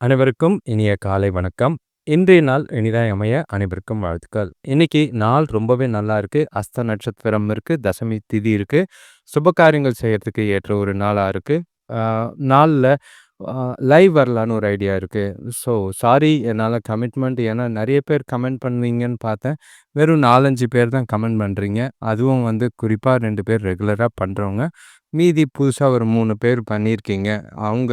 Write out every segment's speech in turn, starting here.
அனைவருக்கும் இனிய காலை வணக்கம். இன்றைய நாள் இனிதாய் அமைய அனைவருக்கும் வாழ்த்துக்கள். இன்னைக்கு நாள் ரொம்பவே நல்லா இருக்கு. அஸ்த நட்சத்திரம் இருக்கு. தசமி திதி இருக்கு. சுப காரியங்கள் செய்யறதுக்கு ஏற்ற ஒரு நாளா இருக்கு. நாளில் லைவ் வரலான்னு ஒரு ஐடியா இருக்கு. ஸோ சாரி என்னால் கமிட்மெண்ட் ஏன்னா நிறைய பேர் கமெண்ட் பண்ணுவீங்கன்னு பார்த்தேன். வெறும் 4, 5 பேர் தான் கமெண்ட் பண்ணுறீங்க அதுவும் வந்து குறிப்பாக ரெண்டு பேர் ரெகுலராக பண்ணுறவங்க மீதி புதுசாக ஒரு மூணு பேர் பண்ணியிருக்கீங்க. அவங்க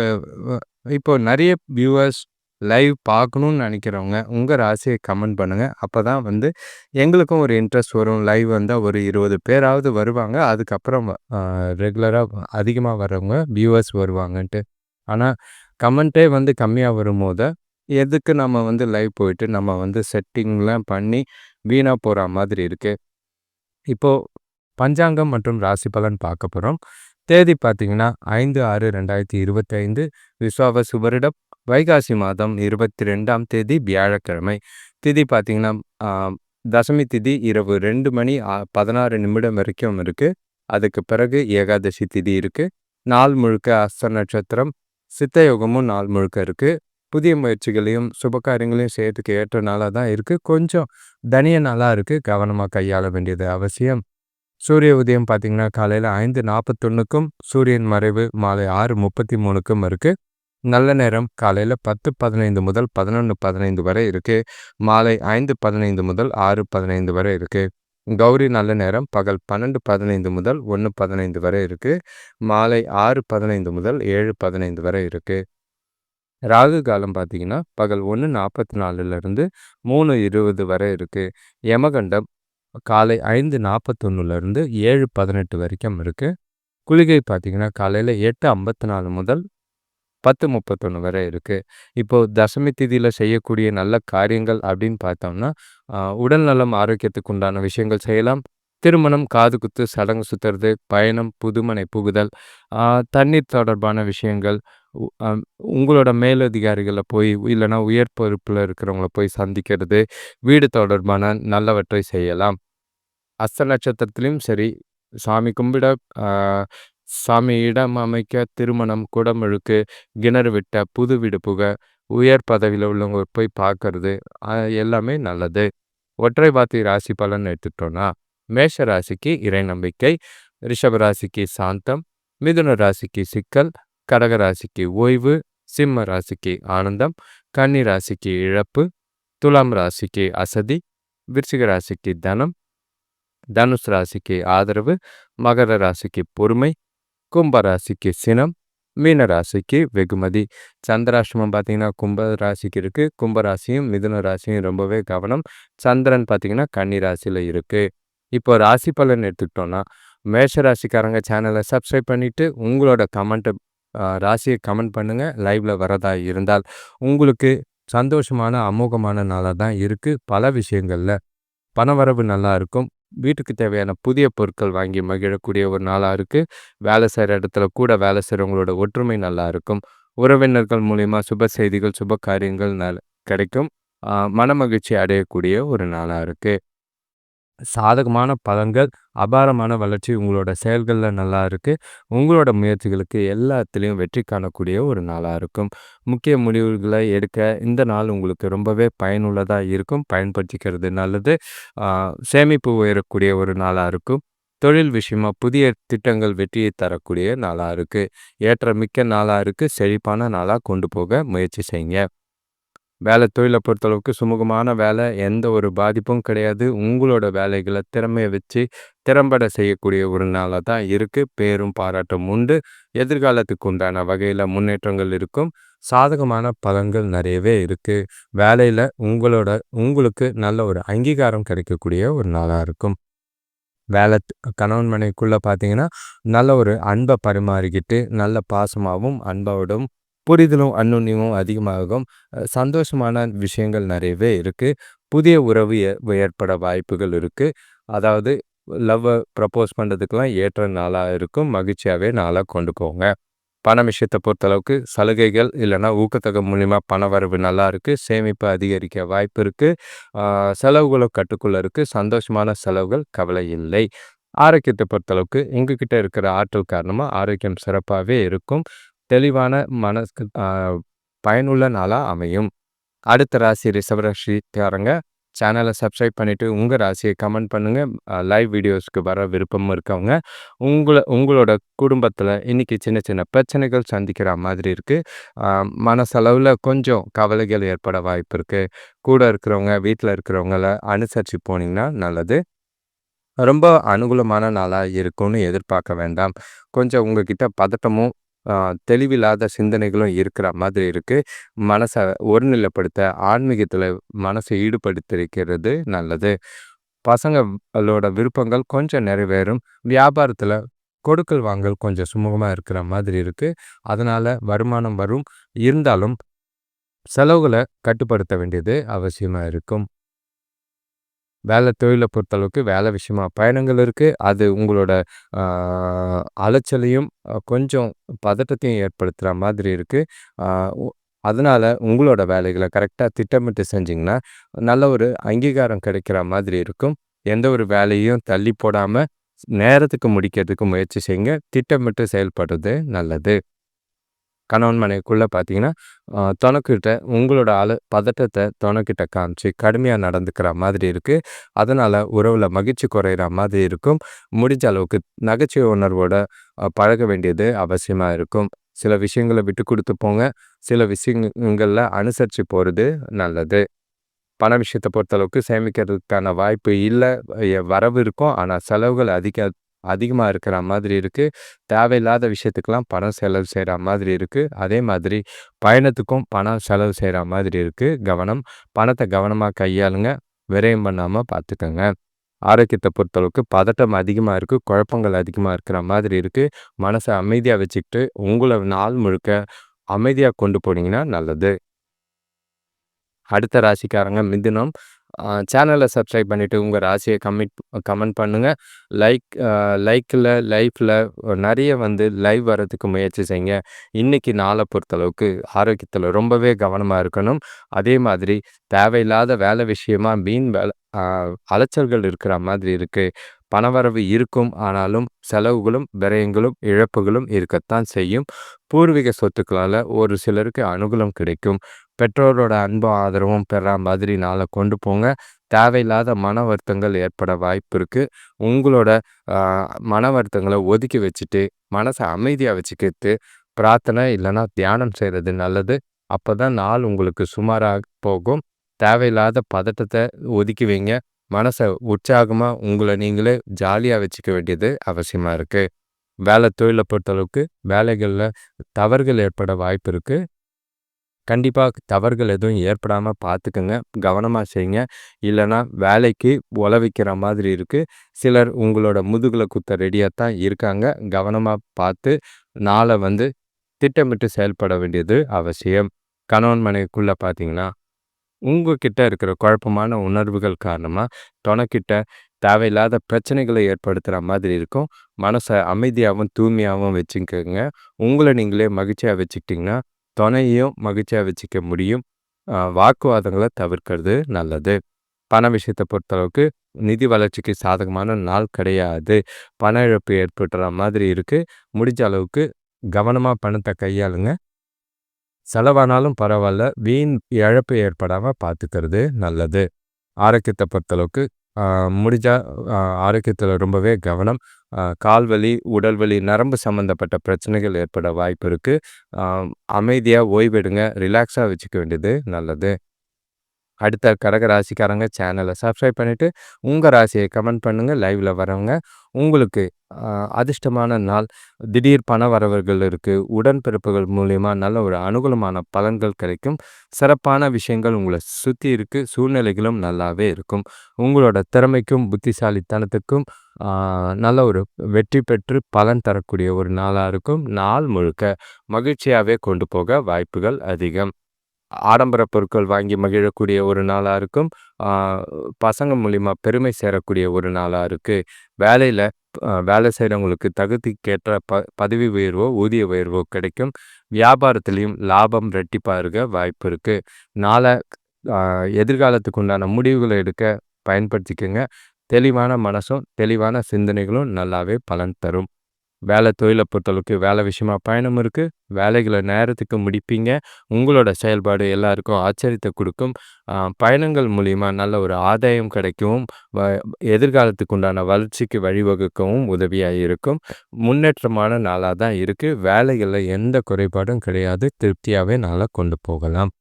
இப்போ நிறைய வியூவர்ஸ் லைவ் பார்க்கணும்னு நினைக்கிறவங்க உங்கள் ராசியை கமெண்ட் பண்ணுங்கள் அப்போ தான் வந்து எங்களுக்கும் ஒரு இன்ட்ரெஸ்ட் வரும். லைவ் வந்தால் ஒரு 20 பேராவது வருவாங்க. அதுக்கப்புறம் ரெகுலராக அதிகமாக வரவங்க வர்றவங்க வியூவர்ஸ் வருவாங்கன்ட்டு. ஆனால் கமெண்ட்டே வந்து கம்மியாக வரும்போது, எதுக்கு நம்ம வந்து லைவ் போயிட்டு நம்ம வந்து செட்டிங்லாம் பண்ணி வீணாக போகிற மாதிரி இருக்குது இப்போது பஞ்சாங்கம் மற்றும் ராசி பலன் பார்க்க போகிறோம் தேதி பார்த்தீங்கன்னா 5/6/2025 விஸ்வாவசு வருடம் வைகாசி மாதம் 22ஆம் தேதி வியாழக்கிழமை. திதி பார்த்தீங்கன்னா தசமி திதி இரவு ரெண்டு மணி பதினாறு நிமிடம் வரைக்கும் இருக்கு. அதுக்கு பிறகு ஏகாதசி திதி இருக்கு. நாள் முழுக்க அஸ்த நட்சத்திரம், சித்தயோகமும் நாள் முழுக்க இருக்கு. புதிய முயற்சிகளையும், சுபகாரியங்களையும் செய்யறதுக்கு ஏற்ற நாளாக தான் இருக்குது கொஞ்சம் தனிய நாளாக இருக்குது கவனமாக கையாள வேண்டியது அவசியம். சூரிய உதயம் பார்த்திங்கன்னா காலையில் ஐந்து நாற்பத்தொன்றுக்கும் சூரியன் மறைவு மாலை ஆறு முப்பத்தி மூணுக்கும் இருக்குது நல்ல நேரம் காலையில் பத்து பதினைந்து முதல் பதினொன்று பதினைந்து வரை இருக்குது மாலை ஐந்து பதினைந்து முதல் ஆறு பதினைந்து வரை இருக்குது கௌரி நல்ல நேரம் பகல் பன்னெண்டு பதினைந்து முதல் ஒன்று பதினைந்து வரை இருக்குது மாலை ஆறு பதினைந்து முதல் ஏழு பதினைந்து வரை இருக்குது ராகு காலம் பார்த்தீங்கன்னா பகல் ஒன்று நாற்பத்தி நாலுலேருந்து மூணு இருபது வரை இருக்குது யமகண்டம் காலை 5:41லிருந்து 7:18 வரைக்கும் இருக்குது குளிகை பார்த்திங்கன்னா காலையில் எட்டு ஐம்பத்தி நாலு முதல் 10:31 வரை இருக்குது இப்போது தசமி திதியில் செய்யக்கூடிய நல்ல காரியங்கள் அப்படின்னு பார்த்தோம்னா, உடல் நலம் ஆரோக்கியத்துக்கு உண்டான விஷயங்கள் செய்யலாம். திருமணம், காது குத்து சடங்கு சுத்துறது, பயணம், புதுமனை புகுதல், தண்ணீர் தொடர்பான விஷயங்கள், உங்களோட மேலதிகாரிகளை போய் இல்லைன்னா உயர் பொறுப்பில் இருக்கிறவங்கள போய் சந்திக்கிறது, வீடு தொடர்பான நல்லவற்றை செய்யலாம். அஸ்த நட்சத்திரத்திலயும் சரி, சாமி கும்பிட, சாமி இடம் அமைக்க, திருமணம், குடமுழுக்கு, கிணறு விட்ட புது வீடு புக, உயர் பதவியில் உள்ளவங்க போய் பார்க்கறது, எல்லாமே நல்லது. ஒற்றை பாத்தி ராசி பலன் எடுத்துட்டோன்னா மேஷ ராசிக்கு இறை நம்பிக்கை, ரிஷப ராசிக்கு சாந்தம், மிதுன ராசிக்கு சிக்கல், கடக ராசிக்கு ஓய்வு, சிம்ம ராசிக்கு ஆனந்தம், கன்னி ராசிக்கு இழப்பு, துலாம் ராசிக்கு அசதி, விருச்சிக ராசிக்கு தனம், தனுஷ் ராசிக்கு ஆதரவு, மகர ராசிக்கு பொறுமை, கும்ப ராசிக்கு சினம், மீன ராசிக்கு வெகுமதி. சந்திராஷ்டமம் பார்த்தீங்கன்னா, கும்ப ராசிக்கு இருக்குது கும்ப ராசியும், மிதுன ராசியும் ரொம்பவே கவனம். சந்திரன் பார்த்தீங்கன்னா, கன்னி ராசியில் இருக்குது இப்போ ராசி பலன் எடுத்துக்கிட்டோன்னா மேஷ ராசிக்காரங்க சேனலை சப்ஸ்கிரைப் பண்ணிவிட்டு உங்களோட கமெண்ட்டை ராசியை கமெண்ட் பண்ணுங்கள் லைவில் வரதா இருந்தால். உங்களுக்கு சந்தோஷமான, அமோகமான நாளாக தான் இருக்குது பல விஷயங்களில் பணவரவு நல்லா இருக்கும். வீட்டுக்கு தேவையான புதிய பொருட்கள் வாங்கி மகிழக்கூடிய ஒரு நாளாக இருக்குது வேலை செய்கிற இடத்துல கூட வேலை செய்கிறவங்களோட ஒற்றுமை நல்லா இருக்கும். உறவினர்கள் மூலிமா சுப செய்திகள், சுப காரியங்கள் நல் கிடைக்கும். மனமகிழ்ச்சி அடையக்கூடிய ஒரு நாளாக இருக்குது சாதகமான பலன்கள், அபாரமான வளர்ச்சி உங்களோட செயல்களில் நல்லா இருக்குது உங்களோட முயற்சிகளுக்கு எல்லாத்துலேயும் வெற்றி காணக்கூடிய ஒரு நாளாக இருக்கும். முக்கிய முடிவுகளை எடுக்க இந்த நாள் உங்களுக்கு ரொம்பவே பயனுள்ளதாக இருக்கும். பயன்படுத்திக்கிறது நல்லது. சேமிப்பு உயரக்கூடிய ஒரு நாளாக இருக்கும். தொழில் விஷயமா புதிய திட்டங்கள் வெற்றியை தரக்கூடிய நாளாக இருக்குது ஏற்ற மிக்க நாளாக இருக்குது செழிப்பான நாளாக கொண்டு போக முயற்சி செய்யுங்க. வேலை தொழிலை பொறுத்தளவுக்கு சுமூகமான வேலை. எந்த ஒரு பாதிப்பும் கிடையாது. உங்களோட வேலைகளை திறமையை வச்சு திறம்பட செய்யக்கூடிய ஒரு நாளாக தான் இருக்குது பேரும் பாராட்டும் உண்டு. எதிர்காலத்துக்கு உண்டான வகையில் முன்னேற்றங்கள் இருக்கும். சாதகமான பலன்கள் நிறையவே இருக்குது வேலையில் உங்களோட உங்களுக்கு நல்ல ஒரு அங்கீகாரம் கிடைக்கக்கூடிய ஒரு நாளாக இருக்கும். வேலை கணவன் மனைக்குள்ளே பார்த்தீங்கன்னா, நல்ல ஒரு அன்பை பரிமாறிக்கிட்டு, நல்ல பாசமாகவும் அன்போடும், புரிதலும், அன்னுண்ணியமும் அதிகமாகும். சந்தோஷமான விஷயங்கள் நிறையவே இருக்குது புதிய உறவு ஏ ஏற்பட வாய்ப்புகள் இருக்குது அதாவது லவ்வை ப்ரப்போஸ் பண்ணுறதுக்கெலாம் ஏற்ற நாளாக இருக்கும். மகிழ்ச்சியாவே நாளாக கொண்டு போங்க. பண விஷயத்தை பொறுத்தளவுக்கு சலுகைகள் இல்லைனா ஊக்கத்தொகை மூலிமா பணவரவு நல்லா நல்லாயிருக்கு சேமிப்பு அதிகரிக்க வாய்ப்பு இருக்குது செலவுகளும் கட்டுக்குள்ளே இருக்குது சந்தோஷமான செலவுகள் கவலை இல்லை. ஆரோக்கியத்தை பொறுத்தளவுக்கு எங்ககிட்ட இருக்கிற ஆற்றல் காரணமாக ஆரோக்கியம் சிறப்பாகவே இருக்கும். தெளிவான மனசு பயனுள்ள நாளாக அமையும். அடுத்த ராசி ரிஷபராசிக்காரங்க சேனலை சப்ஸ்கிரைப் பண்ணிவிட்டு உங்கள் ராசியை கமெண்ட் பண்ணுங்கள் லைவ் வீடியோஸ்க்கு வர விருப்பம் இருக்கவங்க உங்களை உங்களோட குடும்பத்தில் இன்றைக்கி சின்ன சின்ன பிரச்சனைகள் சந்திக்கிற மாதிரி இருக்குது மனசளவில் கொஞ்சம் கவலைகள் ஏற்பட வாய்ப்பு இருக்குது கூட இருக்கிறவங்க வீட்டில் இருக்கிறவங்கள அனுசரித்து போனீங்கன்னா நல்லது. ரொம்ப அனுகூலமான நாளாக இருக்கும்னு எதிர்பார்க்க வேண்டாம். கொஞ்சம் உங்ககிட்ட பதட்டமும் தெளிவில்லாத சிந்தனைகளும் இருக்கிற மாதிரி இருக்குது மனசை ஒருநிலைப்படுத்த ஆன்மீகத்தில் மனசை ஈடுபடுத்திருக்கிறது நல்லது. பசங்களோட விருப்பங்கள் கொஞ்சம் நிறைவேறும். வியாபாரத்தில் கொடுக்கல் வாங்கல் கொஞ்சம் சுமூகமாக இருக்கிற மாதிரி இருக்குது அதனால் வருமானம் வரும். இருந்தாலும் செலவுகளை கட்டுப்படுத்த வேண்டியது அவசியமாக இருக்கும். வேலை தொழிலை பொறுத்தளவுக்கு வேலை விஷயமா பயணங்கள் இருக்குது அது உங்களோட அலைச்சலையும் கொஞ்சம் பதட்டத்தையும் ஏற்படுத்துகிற மாதிரி இருக்குது அதனால் உங்களோட வேலைகளை கரெக்டாக திட்டமிட்டு செஞ்சிங்கன்னா நல்ல ஒரு அங்கீகாரம் கிடைக்கிற மாதிரி இருக்கும். எந்த ஒரு வேலையும் தள்ளி போடாமல் நேரத்துக்கு முடிக்கிறதுக்கு முயற்சி செய்யுங்க. திட்டமிட்டு செயல்படுறது நல்லது. கணவன் மனைவிக்குள்ளே பார்த்தீங்கன்னா துணைக்கிட்ட உங்களோட ஆள் பதட்டத்தை துணைக்கிட்ட காமிச்சு கடுமையாக நடந்துக்கிற மாதிரி இருக்குது அதனால் உறவில் மகிழ்ச்சி குறையிற மாதிரி இருக்கும். முடிஞ்ச அளவுக்கு நகைச்சுவை உணர்வோட பழக வேண்டியது அவசியமாக இருக்கும். சில விஷயங்களை விட்டு கொடுத்து போங்க. சில விஷயங்களில் அனுசரித்து போகிறது நல்லது. பண விஷயத்தை பொறுத்தளவுக்கு சேமிக்கிறதுக்கான வாய்ப்பு இல்லை. வரவு இருக்கும். ஆனால் செலவுகள் அதிக அதிகமாக இருக்கிற மாதிரி இருக்குது தேவையில்லாத விஷயத்துக்கெல்லாம் பணம் செலவு செய்கிற மாதிரி இருக்குது அதே மாதிரி பயணத்துக்கும் பணம் செலவு செய்கிற மாதிரி இருக்குது கவனம். பணத்தை கவனமாக கையாளுங்க. விரயம் பண்ணாமல் பார்த்துக்கோங்க ஆரோக்கியத்தை பொறுத்தளவுக்கு பதட்டம் அதிகமாக இருக்குது குழப்பங்கள் அதிகமாக இருக்கிற மாதிரி இருக்குது மனசை அமைதியாக வச்சுக்கிட்டு உங்களை நாள் முழுக்க அமைதியாக கொண்டு போனீங்கன்னா நல்லது. அடுத்த ராசிக்காரங்க மிதுனம். சேனலை சப்ஸ்கிரைப் பண்ணிவிட்டு உங்கள் ராசியை கமிட் கமெண்ட் பண்ணுங்கள் லைக் லைக்கில் லைஃப்பில் நிறைய வந்து லைவ் வரதுக்கு முயற்சி செய்யுங்க. இன்றைக்கி நாளை பொறுத்தளவுக்கு ஆரோக்கியத்தில் ரொம்பவே கவனமாக இருக்கணும். அதே மாதிரி தேவையில்லாத வேலை விஷயமா மீன் வேலை அலைச்சல்கள் இருக்கிற மாதிரி இருக்குது பணவரவு இருக்கும். ஆனாலும் செலவுகளும் விரயங்களும் இழப்புகளும் இருக்கத்தான் செய்யும். பூர்வீக சொத்துக்களால் ஒரு சிலருக்கு அனுகூலம் கிடைக்கும். பெற்றோரோட அன்பும் ஆதரவும் பெறா மாதிரி நாளை கொண்டு போங்க. தேவையில்லாத மன வருத்தங்கள் ஏற்பட வாய்ப்பு இருக்குது உங்களோட மன வருத்தங்களை ஒதுக்கி வச்சுட்டு மனசை அமைதியாக வச்சுக்கிட்டு பிரார்த்தனை இல்லைன்னா தியானம் செய்கிறது நல்லது. அப்போ தான் நாள் உங்களுக்கு சுமாராக போகும். தேவையில்லாத பதட்டத்தை ஒதுக்கி வைங்க. மனசை உற்சாகமாக உங்களை நீங்களே ஜாலியாக வச்சுக்க வேண்டியது அவசியமாக இருக்குது வேலை தொழிலை பொறுத்தளவுக்கு வேலைகளில் தவறுகள் ஏற்பட வாய்ப்பு இருக்குது கண்டிப்பாக தவறுகள் எதுவும் ஏற்படாமல் பார்த்துக்குங்க கவனமாக செய்யுங்க. இல்லைன்னா வேலைக்கு உழவிக்கிற மாதிரி இருக்குது சிலர் உங்களோட முதுகில் குத்த ரெடியாக தான் இருக்காங்க. கவனமாக பார்த்து நாளை வந்து திட்டமிட்டு செயல்பட வேண்டியது அவசியம். கணவன் மனைவிக்குள்ளே பார்த்தீங்கன்னா உங்ககிட்ட இருக்கிற குழப்பமான உணர்வுகள் காரணமாக துணைக்கிட்ட தேவையில்லாத பிரச்சனைகளை ஏற்படுத்துகிற மாதிரி இருக்கும். மனசை அமைதியாகவும் தூய்மையாகவும் வச்சுக்கோங்க. உங்களை நீங்களே மகிழ்ச்சியாக வச்சுக்கிட்டிங்கன்னா துணையையும் மகிழ்ச்சியாக வச்சுக்க முடியும். வாக்குவாதங்களை தவிர்க்கிறது நல்லது. பண விஷயத்தை பொறுத்தளவுக்கு நிதி வளர்ச்சிக்கு சாதகமான நாள் கிடையாது. பண இழப்பு ஏற்படுற மாதிரி இருக்குது முடிஞ்ச அளவுக்கு கவனமாக பணத்தை கையாளுங்க. செலவானாலும் பரவாயில்ல. வீண் இழப்பு ஏற்படாமல் பார்த்துக்கிறது நல்லது. ஆரோக்கியத்தை பொறுத்தளவுக்கு முடிஞ்சால் ஆரோக்கியத்தில் ரொம்பவே கவனம். கால்வலி உடல்வலி நரம்பு சம்மந்தப்பட்ட பிரச்சனைகள் ஏற்பட வாய்ப்பு இருக்குது அமைதியாக ஓய்வெடுங்க ரிலாக்ஸாக வச்சுக்க வேண்டியது நல்லது. அடுத்த கடக ராசிக்காரங்க சேனலை சப்ஸ்கிரைப் பண்ணிவிட்டு உங்கள் ராசியை கமெண்ட் பண்ணுங்கள் லைவில் வரவங்க உங்களுக்கு அதிர்ஷ்டமான நாள் திடீர் பண வரவர்கள் இருக்குது உடன்பிறப்புகள் மூலயமா நல்ல ஒரு அனுகூலமான பலன்கள் கிடைக்கும். சிறப்பான விஷயங்கள் உங்களை சுற்றி இருக்குது சூழ்நிலைகளும் நல்லாவே இருக்கும். உங்களோட திறமைக்கும் புத்திசாலித்தனத்துக்கும் நல்ல ஒரு வெற்றி பெற்று பலன் தரக்கூடிய ஒரு நாளாக இருக்கும். நாள் முழுக்க மகிழ்ச்சியாகவே கொண்டு போக வாய்ப்புகள் அதிகம். ஆடம்பர பொருட்கள் வாங்கி மகிழக்கூடிய ஒரு நாளாக இருக்கும். பசங்க மூலிமா பெருமை சேரக்கூடிய ஒரு நாளாக இருக்குது வேலையில் வேலை செய்கிறவங்களுக்கு தகுதிக்கேற்ற ப பதவி உயர்வோ ஊதிய உயர்வோ கிடைக்கும். வியாபாரத்துலேயும் லாபம் ரெட்டிப்பாக இருக்க வாய்ப்பு இருக்குது நாளை எதிர்காலத்துக்கு உண்டான முடிவுகளை எடுக்க பயன்படுத்திக்கோங்க. தெளிவான மனசும் தெளிவான சிந்தனைகளும் நல்லாவே பலன் தரும். வேலை தொழிலை பொறுத்தளவுக்கு வேலை விஷயமா பயணம் இருக்குது வேலைகளை நேரத்துக்கு முடிப்பீங்க. உங்களோட செயல்பாடு எல்லாருக்கும் ஆச்சரியத்தை கொடுக்கும். பயணங்கள் மூலிமா நல்ல ஒரு ஆதாயம் கிடைக்கவும் வ எதிர்காலத்துக்கு உண்டான வளர்ச்சிக்கு வழிவகுக்கவும் உதவியாக இருக்கும். முன்னேற்றமான நாளாக தான் இருக்குது வேலைகளில் எந்த குறைபாடும் கிடையாது. திருப்தியாகவே நாளாக கொண்டு போகலாம்.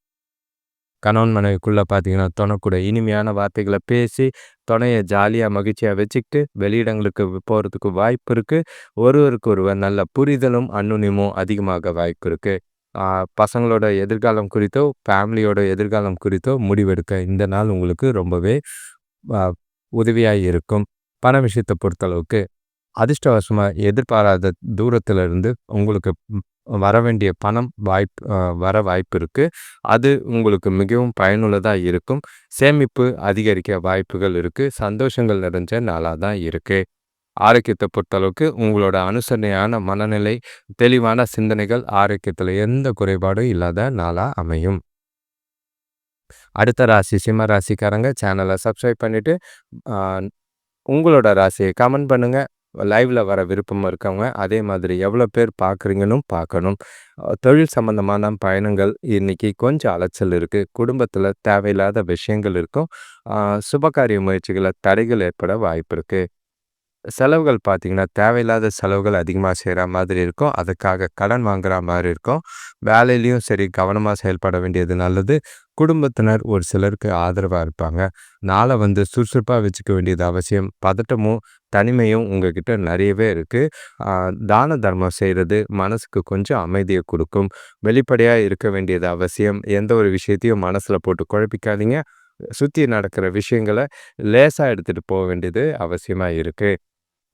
கணவன் மனைவிக்குள்ளே பார்த்தீங்கன்னா துணைக்கூட இனிமையான வார்த்தைகளை பேசி துணையை ஜாலியாக மகிழ்ச்சியாக வச்சுக்கிட்டு வெளியிடங்களுக்கு போகிறதுக்கு வாய்ப்பு இருக்குது ஒருவருக்கு ஒருவர் நல்ல புரிதலும் அன்னுனியமும் அதிகமாக வாய்ப்பு இருக்குது பசங்களோட எதிர்காலம் குறித்தோ ஃபேமிலியோட எதிர்காலம் குறித்தோ முடிவெடுக்க இந்த நாள் உங்களுக்கு ரொம்பவே உதவியாக இருக்கும். பண விஷயத்தை பொறுத்தளவுக்கு அதிர்ஷ்டவசமாக எதிர்பாராத தூரத்திலிருந்து உங்களுக்கு வர வேண்டிய பணம் வாய்ப்பு வர வாய்ப்பு இருக்குது அது உங்களுக்கு மிகவும் பயனுள்ளதாக இருக்கும். சேமிப்பு அதிகரிக்க வாய்ப்புகள் இருக்குது சந்தோஷங்கள் நிறைஞ்ச நாளாக தான் இருக்குது ஆரோக்கியத்தை பொறுத்தளவுக்கு உங்களோட அனுசரணையான மனநிலை தெளிவான சிந்தனைகள் ஆரோக்கியத்தில் எந்த குறைபாடும் இல்லாத நாளாக அமையும். அடுத்த ராசி சிம்ம ராசிக்காரங்க சேனலை சப்ஸ்கிரைப் பண்ணிவிட்டு உங்களோட ராசியை கமெண்ட் பண்ணுங்கள் லைவில் வர விருப்பம் இருக்கவங்க அதே மாதிரி எவ்வளோ பேர் பார்க்குறீங்கன்னு பார்க்கணும் தொழில் சம்மந்தமான பயணங்கள் இன்றைக்கி கொஞ்சம் அலைச்சல் இருக்குது குடும்பத்தில் தேவையில்லாத விஷயங்கள் இருக்கும். சுபகாரிய முயற்சிகளை தடைகள் ஏற்பட வாய்ப்பு இருக்குது செலவுகள் பார்த்திங்கன்னா தேவையில்லாத செலவுகள் அதிகமாக செய்கிற மாதிரி இருக்கும். அதுக்காக கடன் வாங்குகிற மாதிரி இருக்கும். வேலையிலையும் சரி கவனமாக செயல்பட வேண்டியது நல்லது. குடும்பத்தினர் ஒரு சிலருக்கு ஆதரவாக இருப்பாங்க. நாளை வந்து சுறுசுறுப்பாக வச்சுக்க வேண்டியது அவசியம். பதட்டமும் தனிமையும் உங்ககிட்ட நிறையவே இருக்குது தான தர்மம் செய்கிறது மனசுக்கு கொஞ்சம் அமைதியை கொடுக்கும். வெளிப்படையாக இருக்க வேண்டியது அவசியம். எந்த ஒரு விஷயத்தையும் மனசில் போட்டு குழப்பிக்காதீங்க. சுற்றி நடக்கிற விஷயங்களை லேசாக எடுத்துகிட்டு போக வேண்டியது அவசியமாக இருக்குது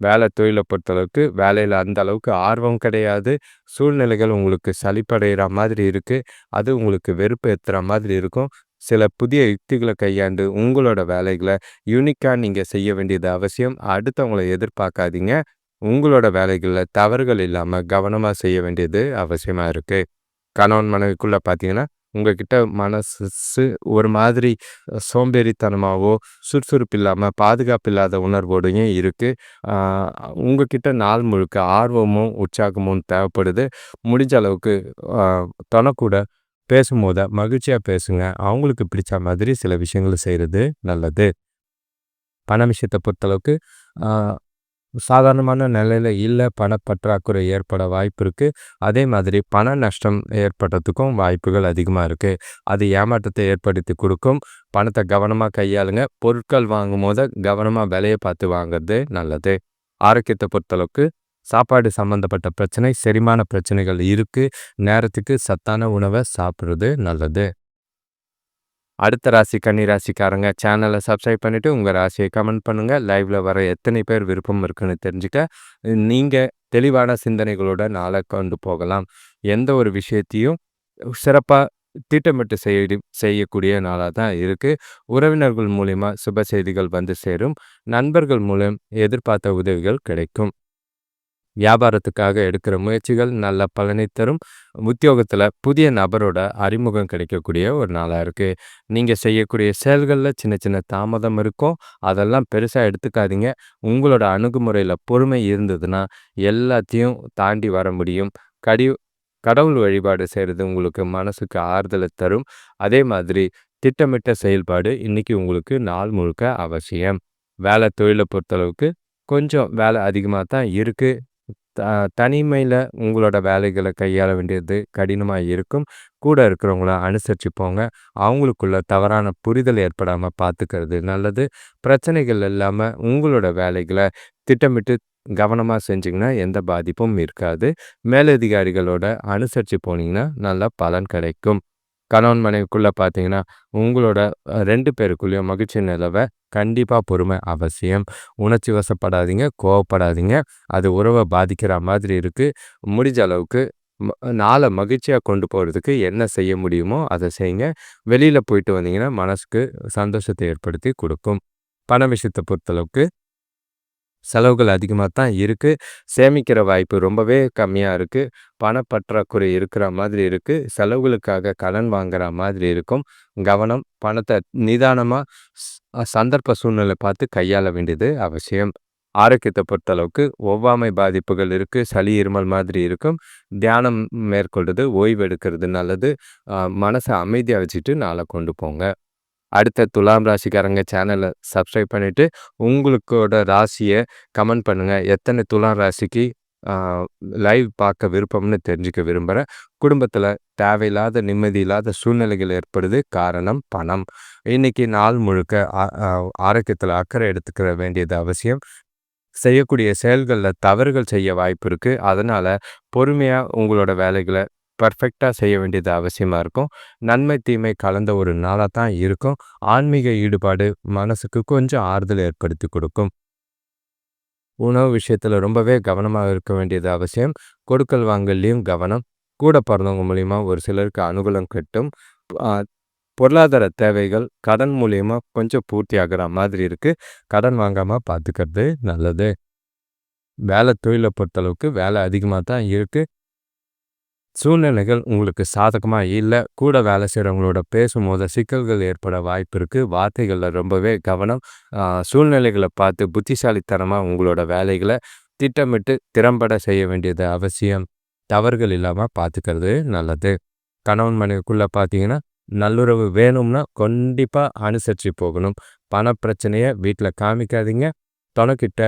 வேலை தொழிலை பொறுத்தளவுக்கு வேலையில் அந்த அளவுக்கு ஆர்வம் கிடையாது. சூழ்நிலைகள் உங்களுக்கு சளிப்படைகிற மாதிரி இருக்குது அது உங்களுக்கு வெறுப்பு ஏற்றுற மாதிரி இருக்கும். சில புதிய யுக்திகளை கையாண்டு உங்களோட வேலைகளை யூனிக்காக நீங்கள் செய்ய வேண்டியது அவசியம். அடுத்தவங்களை எதிர்பார்க்காதீங்க. உங்களோட வேலைகளில் தவறுகள் இல்லாமல் கவனமாக செய்ய வேண்டியது அவசியமாக இருக்குது கணவன் மனைவிக்குள்ளே பார்த்தீங்கன்னா உங்ககிட்ட மனசு ஒரு மாதிரி சோம்பேறித்தனமாகவோ சுறுசுறுப்பு இல்லாமல் பாதுகாப்பு இல்லாத உணர்வோடையும் இருக்குது உங்ககிட்ட நாள் முழுக்க ஆர்வமும் உற்சாகமும் தேவைப்படுது. முடிஞ்ச அளவுக்கு தனக்கூட பேசும்போது மகிழ்ச்சியாக பேசுங்க. அவங்களுக்கு பிடிச்ச மாதிரி சில விஷயங்களை செய்கிறது நல்லது. பண விஷயத்தை பொறுத்தளவுக்கு சாதாரணமான நிலையில் இல்லை பணப்பற்றாக்குறை ஏற்பட வாய்ப்பு இருக்குது அதே மாதிரி பண நஷ்டம் ஏற்படுறதுக்கும் வாய்ப்புகள் அதிகமாக இருக்குது அது ஏமாற்றத்தை ஏற்படுத்தி கொடுக்கும். பணத்தை கவனமாக கையாளுங்க. பொருட்கள் வாங்கும் போது கவனமாக விலையை பார்த்து வாங்குறது நல்லது. ஆரோக்கியத்தை பொறுத்தளவுக்கு சாப்பாடு சம்மந்தப்பட்ட பிரச்சனை செரிமான பிரச்சனைகள் இருக்குது நேரத்துக்கு சத்தான உணவை சாப்பிட்றது நல்லது. அடுத்த ராசி கன்னி ராசிக்காரங்க சேனலை சப்ஸ்கிரைப் பண்ணிவிட்டு உங்கள் ராசியை கமெண்ட் பண்ணுங்கள் லைவில் வர எத்தனை பேர் விருப்பம் இருக்குன்னு தெரிஞ்சுக்க நீங்கள் தெளிவான சிந்தனைகளோட நாளை கொண்டு போகலாம். எந்த ஒரு விஷயத்தையும் சிறப்பாக திட்டமிட்டு செய்ய செய்யக்கூடிய நாளாக தான் இருக்குது உறவினர்கள் மூலிமா சுப செய்திகள் வந்து சேரும். நண்பர்கள் மூலம் எதிர்பார்த்த உதவிகள் கிடைக்கும். வியாபாரத்துக்காக எடுக்கிற முயற்சிகள் நல்ல பலனை தரும். உத்தியோகத்தில் புதிய நபரோட அறிமுகம் கிடைக்கக்கூடிய ஒரு நாளாக இருக்குது நீங்கள் செய்யக்கூடிய செயல்களில் சின்ன சின்ன தாமதம் இருக்கும். அதெல்லாம் பெருசாக எடுத்துக்காதீங்க. உங்களோட அணுகுமுறையில் பொறுமை இருந்ததுன்னா எல்லாத்தையும் தாண்டி வர முடியும். கடி கடவுள் வழிபாடு செய்கிறது உங்களுக்கு மனசுக்கு ஆறுதலை தரும். அதே மாதிரி திட்டமிட்ட செயல்பாடு இன்றைக்கி உங்களுக்கு நாள் முழுக்க அவசியம். வேலை தொழிலை பொறுத்தளவுக்கு கொஞ்சம் வேலை அதிகமாக தான் இருக்குது தனிமையில் உங்களோட வேலைகளை கையாள வேண்டியது கடினமாக இருக்கும். கூட இருக்கிறவங்கள அனுசரித்து போங்க அவங்களுக்குள்ள தவறான புரிதல் ஏற்படாமல் பார்த்துக்கிறது நல்லது. பிரச்சனைகள் இல்லாமல் உங்களோட வேலைகளை திட்டமிட்டு கவனமாக செஞ்சிங்கன்னா எந்த பாதிப்பும் இருக்காது. மேலதிகாரிகளோட அனுசரித்து போனீங்கன்னா நல்ல பலன் கிடைக்கும். கணவன் மனைவிக்குள்ளே பார்த்தீங்கன்னா உங்களோட ரெண்டு பேருக்குள்ளேயும் மகிழ்ச்சி நிலவை கண்டிப்பாக பொறுமை அவசியம். உணர்ச்சி வசப்படாதீங்க கோவப்படாதீங்க. அது உறவை பாதிக்கிற மாதிரி இருக்குது முடிஞ்ச அளவுக்கு நாளை மகிழ்ச்சியாக கொண்டு போகிறதுக்கு என்ன செய்ய முடியுமோ அதை செய்யுங்க வெளியில் போயிட்டு வந்தீங்கன்னா மனசுக்கு சந்தோஷத்தை ஏற்படுத்தி கொடுக்கும். பண விஷயத்தை பொறுத்தளவுக்கு செலவுகள் அதிகமாக தான் இருக்குது சேமிக்கிற வாய்ப்பு ரொம்பவே கம்மியாக இருக்குது பணப்பற்றாக்குறை இருக்கிற மாதிரி இருக்குது செலவுகளுக்காக கடன் வாங்குற மாதிரி இருக்கும். கவனம் பணத்தை நிதானமாக சந்தர்ப்ப சூழ்நிலை பார்த்து கையாள வேண்டியது அவசியம். ஆரோக்கியத்தை பொறுத்தளவுக்கு ஒவ்வாமை பாதிப்புகள் இருக்குது சளி இருமல் மாதிரி இருக்கும். தியானம் மேற்கொள்வது ஓய்வு எடுக்கிறது நல்லது. மனசை அமைதியாக வச்சுட்டு நாளை கொண்டு போங்க. அடுத்த துலாம் ராசிக்காரங்க சேனலை சப்ஸ்கிரைப் பண்ணிவிட்டு உங்களுக்கோட ராசியை கமெண்ட் பண்ணுங்கள் எத்தனை துலாம் ராசிக்கு லைவ் பார்க்க விருப்பம்னு தெரிஞ்சுக்க விரும்புகிறேன் குடும்பத்தில் தேவையில்லாத நிம்மதி இல்லாத சூழ்நிலைகள் ஏற்படுது. காரணம் பணம். இன்னைக்கு நாள் முழுக்க ஆரோக்கியத்தில் அக்கறை எடுத்துக்கிற வேண்டியது அவசியம். செய்யக்கூடிய செயல்களில் தவறுகள் செய்ய வாய்ப்பு இருக்குது அதனால் பொறுமையாக உங்களோட வேலைகளை பர்ஃபெக்டாக செய்ய வேண்டியது அவசியமாக இருக்கும். நன்மை தீமை கலந்த ஒரு நாளாக தான் இருக்கும். ஆன்மீக ஈடுபாடு மனசுக்கு கொஞ்சம் ஆறுதல் ஏற்படுத்தி கொடுக்கும். உணவு விஷயத்தில் ரொம்பவே கவனமாக இருக்க வேண்டியது அவசியம். கொடுக்கல் வாங்கல்லையும் கவனம். கூட பிறந்தவங்க மூலிமா ஒரு சிலருக்கு அனுகூலம் கட்டும். பொருளாதார தேவைகள் கடன் மூலியமாக கொஞ்சம் பூர்த்தி ஆகிற மாதிரி இருக்குது கடன் வாங்காமல் பார்த்துக்கிறது நல்லது. வேலை தொழிலை பொறுத்தளவுக்கு வேலை அதிகமாக தான் இருக்குது சூழ்நிலைகள் உங்களுக்கு சாதகமாக இல்லை கூட வேலை செய்கிறவங்களோட பேசும்போது சிக்கல்கள் ஏற்பட வாய்ப்பு இருக்குது வார்த்தைகளில் ரொம்பவே கவனம். சூழ்நிலைகளை பார்த்து புத்திசாலித்தனமாக உங்களோட வேலைகளை திட்டமிட்டு திறம்பட செய்ய வேண்டியது அவசியம். தவறுகள் இல்லாமல் பார்த்துக்கிறது நல்லது. கணவன் மனைவிக்குள்ளே பார்த்தீங்கன்னா நல்லுறவு வேணும்னா கண்டிப்பாக அனுசரித்து போகணும். பண பிரச்சனையை வீட்டில் காமிக்காதீங்க. தனக்கிட்ட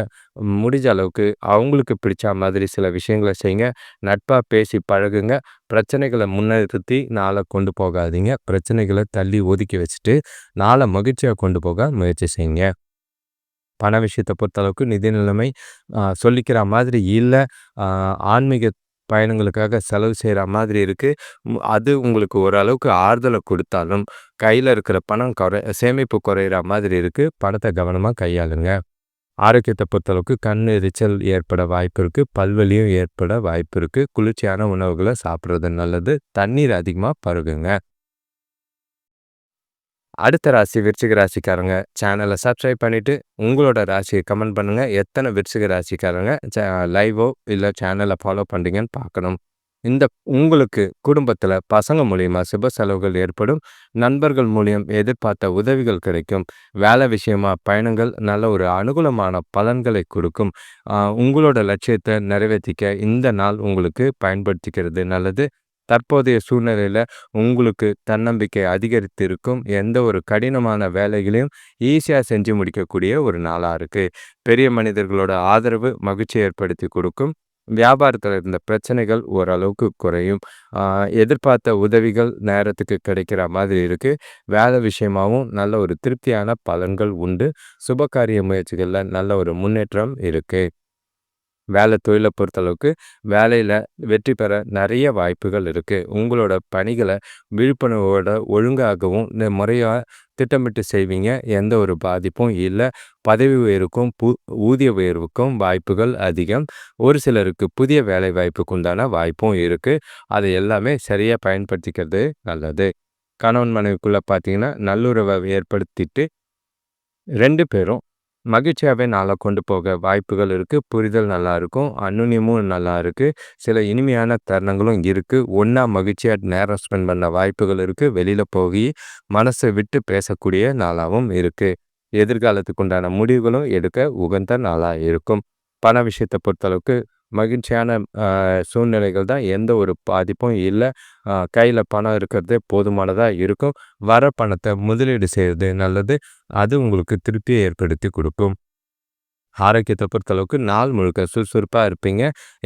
முடிஞ்ச அளவுக்கு அவங்களுக்கு பிடிச்ச மாதிரி சில விஷயங்களை செய்யுங்க. நட்பாக பேசி பழகுங்க. பிரச்சனைகளை முன்னிறுத்தி நாளை கொண்டு போகாதீங்க. பிரச்சனைகளை தள்ளி ஒதுக்கி வச்சுட்டு நாளை மகிழ்ச்சியாக கொண்டு போக முயற்சி செய்யுங்க. பண விஷயத்தை பொறுத்தளவுக்கு நிதி நிலைமை சொல்லிக்கிற மாதிரி இல்லை. ஆன்மீக பயணங்களுக்காக செலவு செய்கிற மாதிரி இருக்குது அது உங்களுக்கு ஓரளவுக்கு ஆறுதலை கொடுத்தாலும் கையில் இருக்கிற பணம் குறை சேமிப்பு குறையிற மாதிரி இருக்குது பணத்தை கவனமாக கையாளுங்க. ஆரோக்கியத்தை பொறுத்தளவுக்கு கண் எரிச்சல் ஏற்பட வாய்ப்பு இருக்குது பல்வலியும் ஏற்பட வாய்ப்பு இருக்குது குளிர்ச்சியான உணவுகளை சாப்பிட்றது நல்லது தண்ணீர் அதிகமாக பருகுங்க. அடுத்த ராசி விருச்சிக ராசிக்காரங்க சேனலை சப்ஸ்கிரைப் பண்ணிவிட்டு உங்களோட ராசியை கமெண்ட் பண்ணுங்கள் எத்தனை விருச்சிக ராசிக்காரங்க லைவோ இல்லை சேனலை ஃபாலோ பண்ணுறீங்கன்னு பார்க்கணும். இந்த உங்களுக்கு குடும்பத்தில் பசங்க மூலியமாக சுப செலவுகள் ஏற்படும். நண்பர்கள் மூலியம் எதிர்பார்த்த உதவிகள் கிடைக்கும். வேலை விஷயமா பயணங்கள் நல்ல ஒரு அனுகூலமான பலன்களை கொடுக்கும். உங்களோட லட்சியத்தை நிறைவேற்றிக்க இந்த நாள் உங்களுக்கு பயன்படுத்திக்கிறது நல்லது. தற்போதைய சூழ்நிலையில் உங்களுக்கு தன்னம்பிக்கை அதிகரித்து இருக்கும் எந்த ஒரு கடினமான வேலைகளையும் ஈஸியாக செஞ்சு முடிக்கக்கூடிய ஒரு நாளாக இருக்குது பெரிய மனிதர்களோட ஆதரவு மகிழ்ச்சி ஏற்படுத்தி கொடுக்கும். வியாபாரத்தில் இருந்த பிரச்சனைகள் ஓரளவுக்கு குறையும். எதிர்பார்த்த உதவிகள் நேரத்துக்கு கிடைக்கிற மாதிரி இருக்குது வேலை விஷயமாகவும் நல்ல ஒரு திருப்தியான பலன்கள் உண்டு. சுபகாரிய முயற்சிகளில் நல்ல ஒரு முன்னேற்றம் இருக்குது வேலை தொழிலை பொறுத்தளவுக்கு வேலையில் வெற்றி பெற நிறைய வாய்ப்புகள் இருக்குது உங்களோட பணிகளை விழிப்புணர்வோட ஒழுங்காகவும் இந்த முறையாக திட்டமிட்டு செய்வீங்க. எந்த ஒரு பாதிப்பும் இல்லை. பதவி உயர்வுக்கும் பு ஊதிய உயர்வுக்கும் வாய்ப்புகள் அதிகம். ஒரு சிலருக்கு புதிய வேலை வாய்ப்புக்கு உண்டான வாய்ப்பும் இருக்குது அதை எல்லாமே சரியாக பயன்படுத்திக்கிறது நல்லது. கணவன் மனைவிக்குள்ளே பார்த்தீங்கன்னா நல்லுறவை ஏற்படுத்திட்டு ரெண்டு பேரும் மகிழ்ச்சியாகவே நாளை கொண்டு போக வாய்ப்புகள் இருக்குது புரிதல் நல்லாயிருக்கும் இருக்கும் நல்லா இருக்குது சில இனிமையான தருணங்களும் இருக்குது ஒன்றா மகிழ்ச்சியாக நேரம் ஸ்பெண்ட் பண்ண வாய்ப்புகள் இருக்குது வெளியில் போய் மனசை விட்டு பேசக்கூடிய நாளாகவும் இருக்குது எதிர்காலத்துக்கு உண்டான முடிவுகளும் எடுக்க உகந்த நாளாக இருக்கும். பண விஷயத்தை பொறுத்தளவுக்கு மகிழ்ச்சியான சூழ்நிலைகள் தான் எந்த ஒரு பாதிப்பும் இல்லை. கையில் பணம் இருக்கிறதே போதுமானதாக இருக்கும். வர பணத்தை முதலீடு செய்கிறது நல்லது. அது உங்களுக்கு திருப்தியை ஏற்படுத்தி கொடுக்கும். ஆரோக்கியத்தை பொறுத்தளவுக்கு நாள் முழுக்க சுறுசுறுப்பாக இருப்பீங்க.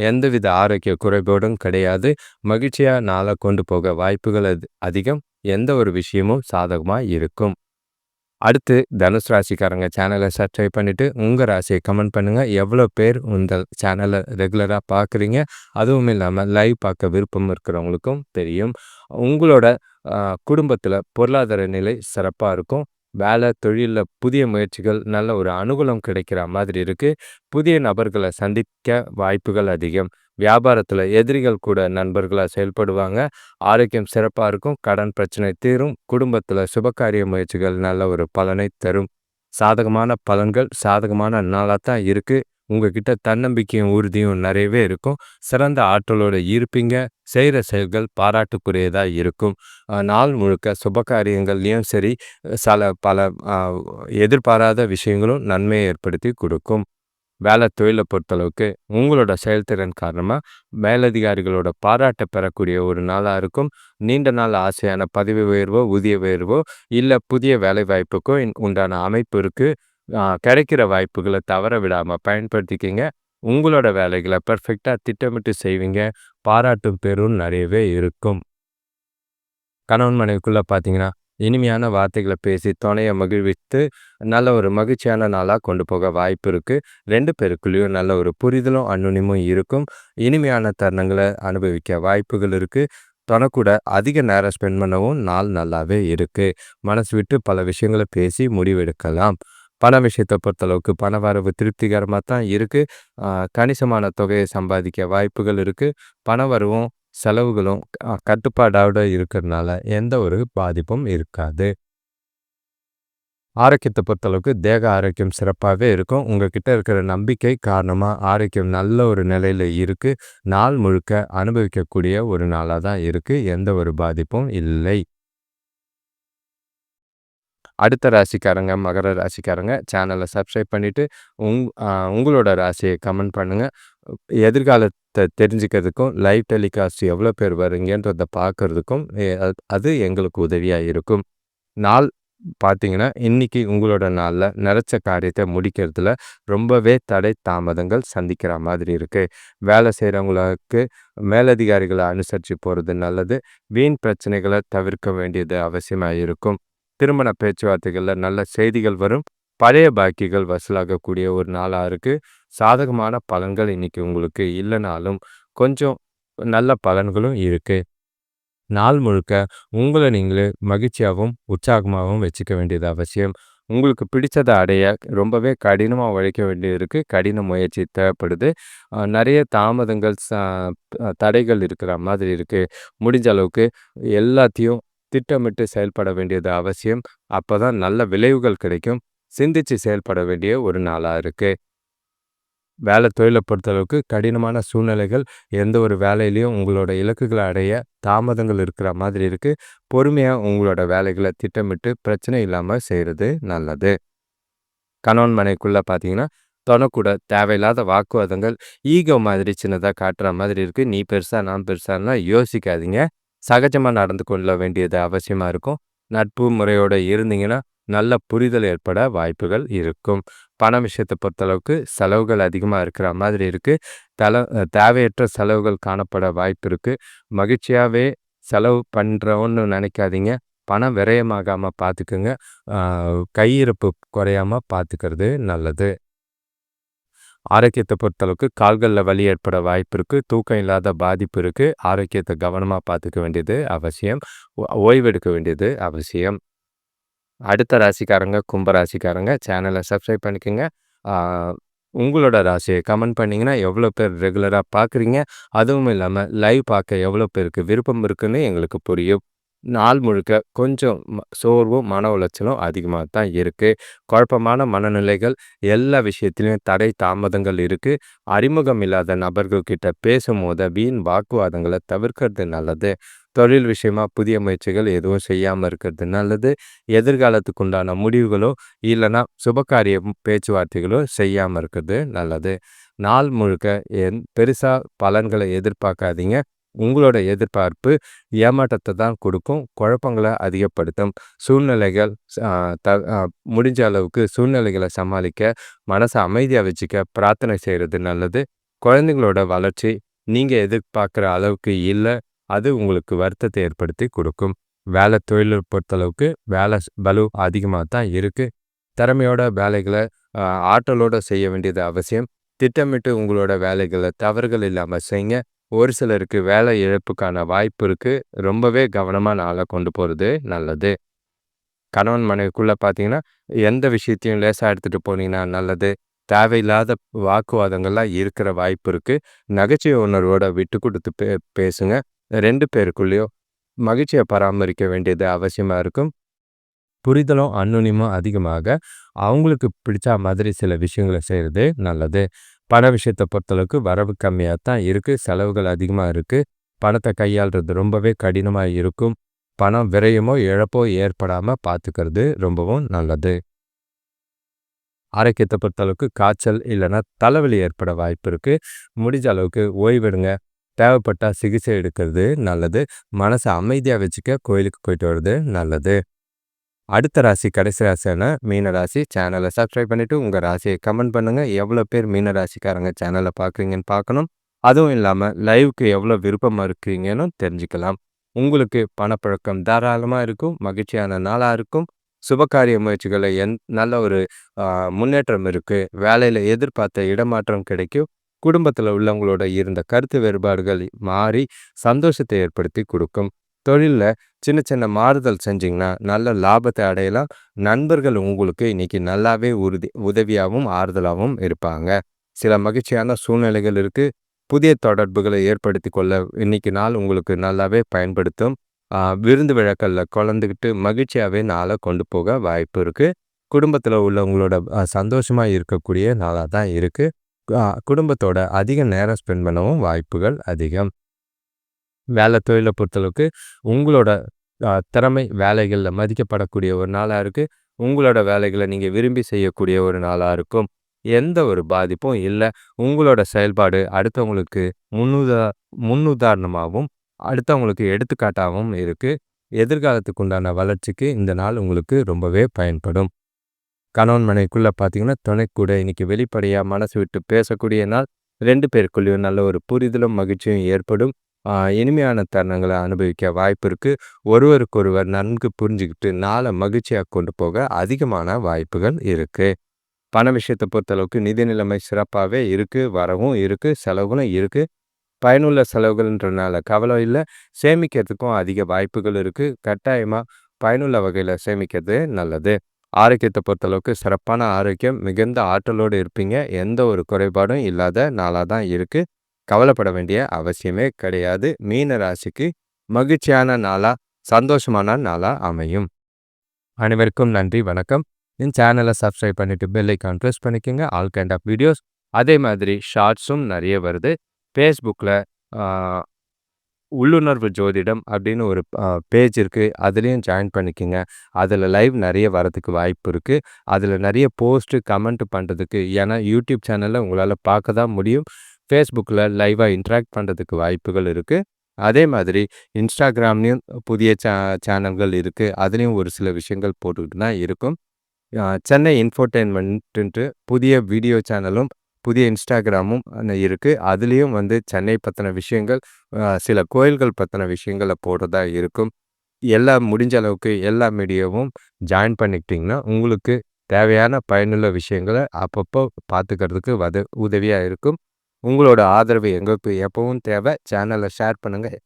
எந்தவித ஆரோக்கிய குறைபாடும் கிடையாது. மகிழ்ச்சியாக நாளை கொண்டு போக வாய்ப்புகள் அதிகம். எந்த ஒரு விஷயமும் சாதகமாக இருக்கும். அடுத்து தனுஷ் ராசிக்காரங்க சேனலை சப்ஸ்கிரைப் பண்ணிவிட்டு உங்கள் ராசியை கமெண்ட் பண்ணுங்கள் எவ்வளோ பேர் இந்த சேனலை ரெகுலராக பார்க்குறீங்க? அதுவும் இல்லாமல் லைவ் பார்க்க விருப்பம் இருக்கிறவங்களுக்கும் தெரியும். உங்களோட குடும்பத்தில் பொருளாதார நிலை சிறப்பாக இருக்கும். வேலை தொழிலில் புதிய முயற்சிகள் நல்ல ஒரு அனுகூலம் கிடைக்கிற மாதிரி இருக்குது புதிய நபர்களை சந்திக்க வாய்ப்புகள் அதிகம். வியாபாரத்தில் எதிரிகள் கூட நண்பர்களாக செயல்படுவாங்க. ஆரோக்கியம் சிறப்பாக இருக்கும். கடன் பிரச்சனை தீரும். குடும்பத்தில் சுபகாரிய முயற்சிகள் நல்ல ஒரு பலனை தரும். சாதகமான பலன்கள் சாதகமான நாளாக தான் இருக்குது உங்ககிட்ட தன்னம்பிக்கையும் உறுதியும் நிறையவே இருக்கும். சிறந்த ஆற்றலோடு இருப்பீங்க. செய்கிற செயல்கள் பாராட்டுக்குரியதாக இருக்கும். நாள் முழுக்க சுபகாரியங்கள்லேயும் சரி சில பல எதிர்பாராத விஷயங்களும் நன்மையை ஏற்படுத்தி கொடுக்கும். வேலை தொழிலை பொறுத்தளவுக்கு உங்களோட செயல்திறன் காரணமாக மேலதிகாரிகளோட பாராட்டை பெறக்கூடிய ஒரு நாளாக இருக்கும். நீண்ட நாள் ஆசையான பதவி உயர்வோ ஊதிய உயர்வோ இல்லை புதிய வேலை வாய்ப்புக்கோ உண்டான அமைப்பு இருக்குது கிடைக்கிற வாய்ப்புகளை தவற விடாமல் பயன்படுத்திக்கிங்க. உங்களோட வேலைகளை பெர்ஃபெக்டாக திட்டமிட்டு செய்வீங்க. பாராட்டும் பெரும் நிறையவே இருக்கும். கணவன் மனைவிக்குள்ளே பார்த்தீங்கன்னா இனிமையான வார்த்தைகளை பேசி துணையை மகிழ்வித்து நல்ல ஒரு மகிழ்ச்சியான நாளாக கொண்டு போக வாய்ப்பு இருக்குது ரெண்டு பேருக்குள்ளேயும் நல்ல ஒரு புரிதலும் அன்னுணிமும் இருக்கும். இனிமையான தருணங்களை அனுபவிக்க வாய்ப்புகள் இருக்குது தனக்கூட அதிக நேரம் ஸ்பெண்ட் பண்ணவும் நாள் நல்லாவே இருக்குது மனசு விட்டு பல விஷயங்களை பேசி முடிவெடுக்கலாம். பண விஷயத்தை பொறுத்தளவுக்கு பண வரவு திருப்திகரமாக தான் இருக்குது கணிசமான தொகையை சம்பாதிக்க வாய்ப்புகள் இருக்குது பண வரவும் செலவுகளும் கட்டுப்பாடோட இருக்கிறதுனால எந்த ஒரு பாதிப்பும் இருக்காது. ஆரோக்கியத்தை பொறுத்தளவுக்கு தேக ஆரோக்கியம் சிறப்பாகவே இருக்கும். உங்ககிட்ட இருக்கிற நம்பிக்கை காரணமாக ஆரோக்கியம் நல்ல ஒரு நிலையில் இருக்குது நாள் முழுக்க அனுபவிக்கக்கூடிய ஒரு நாளாக தான் இருக்குது எந்த ஒரு பாதிப்பும் இல்லை. அடுத்த ராசிக்காரங்க மகர ராசிக்காரங்க சேனலை சப்ஸ்கிரைப் பண்ணிவிட்டு உங் உங்களோட ராசியை கமெண்ட் பண்ணுங்கள் எதிர்காலத்தை தெரிஞ்சுக்கிறதுக்கும் லைவ் டெலிகாஸ்ட் எவ்வளோ பேர் வருங்கன்றதை பார்க்குறதுக்கும் அது எங்களுக்கு உதவியாக இருக்கும். நாள் பார்த்தீங்கன்னா இன்றைக்கி உங்களோட நாளில் நினச்ச காரியத்தை முடிக்கிறதுல ரொம்பவே தடை தாமதங்கள் சந்திக்கிற மாதிரி இருக்குது வேலை செய்கிறவங்களுக்கு மேலதிகாரிகளை அனுசரித்து போகிறது நல்லது. வீண் பிரச்சனைகளை தவிர்க்க வேண்டியது அவசியமாக இருக்கும். திருமண பேச்சுவார்த்தைகளில் நல்ல செய்திகள் வரும். பழைய பாக்கிகள் வசூலாகக்கூடிய ஒரு நாளாக இருக்குது சாதகமான பலன்கள் இன்றைக்கி உங்களுக்கு இல்லைனாலும் கொஞ்சம் நல்ல பலன்களும் இருக்குது நாள் முழுக்க உங்களை நீங்களே மகிழ்ச்சியாகவும் உற்சாகமாகவும் வச்சுக்க வேண்டியது அவசியம். உங்களுக்கு பிடிச்சதை அடைய ரொம்பவே கடினமாக உழைக்க வேண்டியது இருக்குது கடின முயற்சி தேவைப்படுது. நிறைய தாமதங்கள் தடைகள் இருக்கிற மாதிரி இருக்குது முடிஞ்ச அளவுக்கு எல்லாத்தையும் திட்டமிட்டு செயல்பட வேண்டியது அவசியம். அப்போ தான் நல்ல விளைவுகள் கிடைக்கும். சிந்திச்சு செயல்பட வேண்டிய ஒரு நாளாக இருக்குது வேலை தொழிலை பொறுத்தளவுக்கு கடினமான சூழ்நிலைகள் எந்த ஒரு வேலையிலையும் உங்களோட இலக்குகளை அடைய தாமதங்கள் இருக்கிற மாதிரி இருக்குது பொறுமையாக உங்களோட வேலைகளை திட்டமிட்டு பிரச்சனை இல்லாமல் செய்கிறது நல்லது. கணவன் மனைக்குள்ளே பார்த்தீங்கன்னா தொனக்கூட தேவையில்லாத வாக்குவாதங்கள் ஈகோ மாதிரி சின்னதாக காட்டுற மாதிரி இருக்குது நீ பெருசா நான் பெருசான்லாம் யோசிக்காதீங்க. சகஜமாக நடந்து கொள்ள வேண்டியது அவசியமாக இருக்கும். நட்பு முறையோடு இருந்தீங்கன்னா நல்ல புரிதல் ஏற்பட வாய்ப்புகள் இருக்கும். பண விஷயத்தை பொறுத்தளவுக்கு செலவுகள் அதிகமாக இருக்கிற மாதிரி இருக்குது தல தேவையற்ற செலவுகள் காணப்பட வாய்ப்பு இருக்குது மகிழ்ச்சியாகவே செலவு பண்ணுறோன்னு நினைக்காதீங்க. பணம் விரயமாகாமல் பார்த்துக்குங்க கையிருப்பு குறையாமல் பார்த்துக்கிறது நல்லது. ஆரோக்கியத்தை பொறுத்தளவுக்கு கால்களில் வலி ஏற்பட வாய்ப்பு இருக்குது தூக்கம் இல்லாத பாதிப்பு இருக்குது ஆரோக்கியத்தை கவனமாக பார்த்துக்க வேண்டியது அவசியம். ஓய்வெடுக்க வேண்டியது அவசியம். அடுத்த ராசிக்காரங்க கும்ப ராசிக்காரங்க சேனலை சப்ஸ்கிரைப் பண்ணிக்கோங்க. உங்களோட ராசியை கமெண்ட் பண்ணிங்கன்னா எவ்வளோ பேர் ரெகுலராக பார்க்குறீங்க? அதுவும் இல்லாமல் லைவ் பார்க்க எவ்வளோ பேருக்கு விருப்பம் இருக்குன்னு எங்களுக்கு புரியும். நாள் முழுக்க கொஞ்சம் சோர்வும் மன உளைச்சலும் அதிகமாக தான் இருக்குது குழப்பமான மனநிலைகள் எல்லா விஷயத்திலையும் தடை தாமதங்கள் இருக்குது அறிமுகம் இல்லாத நபர்கள்கிட்ட பேசும் பேசும்போது வீண் வாக்குவாதங்களை தவிர்க்கிறது நல்லது. தொழில் விஷயமா புதிய முயற்சிகள் எதுவும் செய்யாமல் இருக்கிறது நல்லது. எதிர்காலத்துக்கு உண்டான முடிவுகளோ இல்லைன்னா சுபகாரிய பேச்சுவார்த்தைகளோ செய்யாமல் இருக்கிறது நல்லது. நாள் முழுக்க என் பெருசாக பலன்களை எதிர்பார்க்காதீங்க. உங்களோட எதிர்பார்ப்பு ஏமாற்றத்தை தான் கொடுக்கும் குழப்பங்களை அதிகப்படுத்தும். சூழ்நிலைகள் த முடிஞ்ச அளவுக்கு சூழ்நிலைகளை சமாளிக்க மனசை அமைதியாக வச்சுக்க பிரார்த்தனை செய்கிறது நல்லது. குழந்தைங்களோட வளர்ச்சி நீங்கள் எதிர்பார்க்குற அளவுக்கு இல்லை அது உங்களுக்கு வருத்தத்தை ஏற்படுத்தி கொடுக்கும். வேலை தொழிலை பொறுத்தளவுக்கு வேலை பலு அதிகமாக தான் இருக்குது திறமையோட வேலைகளை ஆற்றலோடு செய்ய வேண்டியது அவசியம். திட்டமிட்டு உங்களோட வேலைகளை தவறுகள் இல்லாமல் செய்யுங்க ஒரு சிலருக்கு வேலை இழப்புக்கான வாய்ப்பு இருக்குது ரொம்பவே கவனமாக நாளை கொண்டு போகிறது நல்லது. கணவன் மனைவிக்குள்ளே பார்த்தீங்கன்னா எந்த விஷயத்தையும் லேசாக எடுத்துகிட்டு போனீங்கன்னா நல்லது. தேவையில்லாத வாக்குவாதங்கள்லாம் இருக்கிற வாய்ப்பு இருக்குது நகைச்சுவை உணர்வோட விட்டு கொடுத்து பே பேசுங்க. ரெண்டு பேருக்குள்ளேயோ மகிழ்ச்சியை பராமரிக்க வேண்டியது அவசியமாக இருக்கும். புரிதலும் அன்னுனியமும் அதிகமாக அவங்களுக்கு பிடிச்ச மாதிரி சில விஷயங்களை செய்கிறது நல்லது. பண விஷயத்தை பொறுத்தளவுக்கு வரவு கம்மியாக தான் இருக்குது செலவுகள் அதிகமாக இருக்குது பணத்தை கையாளுறது ரொம்பவே கடினமாக இருக்கும். பணம் விரயமோ இழப்போ ஏற்படாமல் பார்த்துக்கிறது ரொம்பவும் நல்லது. ஆரோக்கியத்தை பொறுத்தளவுக்கு காய்ச்சல் இல்லைன்னா தலைவலி ஏற்பட வாய்ப்பு இருக்குது முடிஞ்ச அளவுக்கு ஓய்வெடுங்க. தேவைப்பட்டால் சிகிச்சை எடுக்கிறது நல்லது. மனசை அமைதியாக வச்சுக்க கோயிலுக்கு போயிட்டு வர்றது நல்லது. அடுத்த ராசி கடைசி ராசியான மீன ராசி. சேனலை சப்ஸ்கிரைப் பண்ணிவிட்டு உங்கள் ராசியை கமெண்ட் பண்ணுங்கள் எவ்வளோ பேர் மீன ராசிக்காரங்க சேனலை பார்க்குறீங்கன்னு பார்க்கணும். அதுவும் இல்லாமல் லைவுக்கு எவ்வளோ விருப்பமாக இருக்கிறீங்கன்னு தெரிஞ்சுக்கலாம். உங்களுக்கு பணப்பழக்கம் தாராளமாக இருக்கும். மகிழ்ச்சியான நாளாக இருக்கும். சுபகாரிய முயற்சிகளை எந் நல்ல ஒரு முன்னேற்றம் இருக்குது வேலையில் எதிர்பார்த்த இடமாற்றம் கிடைக்கும். குடும்பத்தில் உள்ளவங்களோட இருந்த கருத்து வேறுபாடுகள் மாறி சந்தோஷத்தை ஏற்படுத்தி கொடுக்கும். தொழிலில் சின்ன சின்ன மாறுதல் செஞ்சிங்கன்னா நல்ல லாபத்தை அடையலாம். நண்பர்கள் உங்களுக்கு இன்றைக்கி நல்லாவே உறுதி உதவியாகவும் ஆறுதலாகவும் இருப்பாங்க. சில மகிழ்ச்சியான சூழ்நிலைகள் இருக்குது புதிய தொடர்புகளை ஏற்படுத்தி கொள்ள இன்றைக்கி நாள் உங்களுக்கு நல்லாவே பயன்படுத்தும். விருந்து விழக்கல்ல குழந்துக்கிட்டு மகிழ்ச்சியாகவே நாளை கொண்டு போக வாய்ப்பு இருக்குது குடும்பத்தில் உள்ளவங்களோட சந்தோஷமாக இருக்கக்கூடிய நாளாக தான் இருக்குது குடும்பத்தோட அதிக நேரம் ஸ்பெண்ட் பண்ணவும் வாய்ப்புகள் அதிகம். வேலை தொழிலை பொறுத்தளவுக்கு உங்களோட திறமை வேலைகளில் மதிக்கப்படக்கூடிய ஒரு நாளாக இருக்குது உங்களோட வேலைகளை நீங்கள் விரும்பி செய்யக்கூடிய ஒரு நாளாக இருக்கும். எந்த ஒரு பாதிப்பும் இல்லை. உங்களோட செயல்பாடு அடுத்தவங்களுக்கு முன்னுதா முன்னுதாரணமாகவும் அடுத்தவங்களுக்கு எடுத்துக்காட்டாகவும் இருக்குது எதிர்காலத்துக்கு உண்டான வளர்ச்சிக்கு இந்த நாள் உங்களுக்கு ரொம்பவே பயன்படும். கணவன் மனைக்குள்ளே பார்த்தீங்கன்னா துணை கூட இன்னைக்கு வெளிப்படையாக மனசு விட்டு பேசக்கூடிய நாள். ரெண்டு பேருக்குள்ளேயும் நல்ல ஒரு புரிதலும் மகிழ்ச்சியும் ஏற்படும். இனிமையான தருணங்களை அனுபவிக்க வாய்ப்பு இருக்குது ஒருவருக்கொருவர் நன்கு புரிஞ்சுக்கிட்டு நாளை மகிழ்ச்சியாக கொண்டு போக அதிகமான வாய்ப்புகள் இருக்குது பண விஷயத்தை பொறுத்தளவுக்கு நிதி நிலைமை சிறப்பாகவே இருக்குது வரவும் இருக்குது செலவுகளும் இருக்குது பயனுள்ள செலவுகள்ன்றனால கவலை இல்லை. சேமிக்கிறதுக்கும் அதிக வாய்ப்புகள் இருக்குது கட்டாயமாக பயனுள்ள வகையில் சேமிக்கிறது நல்லது. ஆரோக்கியத்தை பொறுத்தளவுக்கு சிறப்பான ஆரோக்கியம் மிகுந்த ஆற்றலோடு இருப்பீங்க. எந்த ஒரு குறைபாடும் இல்லாத நாளாக தான் இருக்குது கவலைப்பட வேண்டிய அவசியமே கிடையாது. மீன ராசிக்கு மகிழ்ச்சியான நாளாக சந்தோஷமான நாளாக அமையும். அனைவருக்கும் நன்றி வணக்கம். என் சேனலை சப்ஸ்கிரைப் பண்ணிவிட்டு பெல் ஐக்கான் ப்ரெஸ் பண்ணிக்கோங்க. ஆல் கைண்ட் ஆஃப் வீடியோஸ் அதே மாதிரி ஷார்ட்ஸும் நிறைய வருது. ஃபேஸ்புக்கில் உள்ளுணர்வு ஜோதிடம் அப்படின்னு ஒரு பேஜ் இருக்குது அதுலேயும் ஜாயின் பண்ணிக்கோங்க. அதில் லைவ் நிறைய வரதுக்கு வாய்ப்பு இருக்குது அதில் நிறைய போஸ்ட்டு கமெண்ட் பண்ணுறதுக்கு ஏன்னா யூடியூப் சேனலில் உங்களால் பார்க்க தான் முடியும். ஃபேஸ்புக்கில் லைவாக இன்ட்ராக்ட் பண்ணுறதுக்கு வாய்ப்புகள் இருக்குது அதே மாதிரி இன்ஸ்டாகிராம்லேயும் புதிய சே சேனல்கள் இருக்குது அதுலேயும் ஒரு சில விஷயங்கள் போட்டுக்கிட்டு தான் இருக்கும். சென்னை இன்ஃபோடெயின்மெண்ட்டுன்ட்டு புதிய வீடியோ சேனலும் புதிய இன்ஸ்டாகிராமும் இருக்குது அதுலேயும் வந்து சென்னை பற்றின விஷயங்கள் சில கோயில்கள் பற்றின விஷயங்களை போடுறதா இருக்கும். எல்லாம் முடிஞ்ச அளவுக்கு எல்லா மீடியாவும் ஜாயின் பண்ணிக்கிட்டிங்கன்னா உங்களுக்கு தேவையான பயனுள்ள விஷயங்களை அப்பப்போ பார்த்துக்கிறதுக்கு வது உதவியாக இருக்கும். உங்களோட ஆதரவு எங்களுக்கு எப்பவும் தேவை. சேனலை ஷேர் பண்ணுங்கள்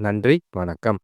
நன்றி வணக்கம்.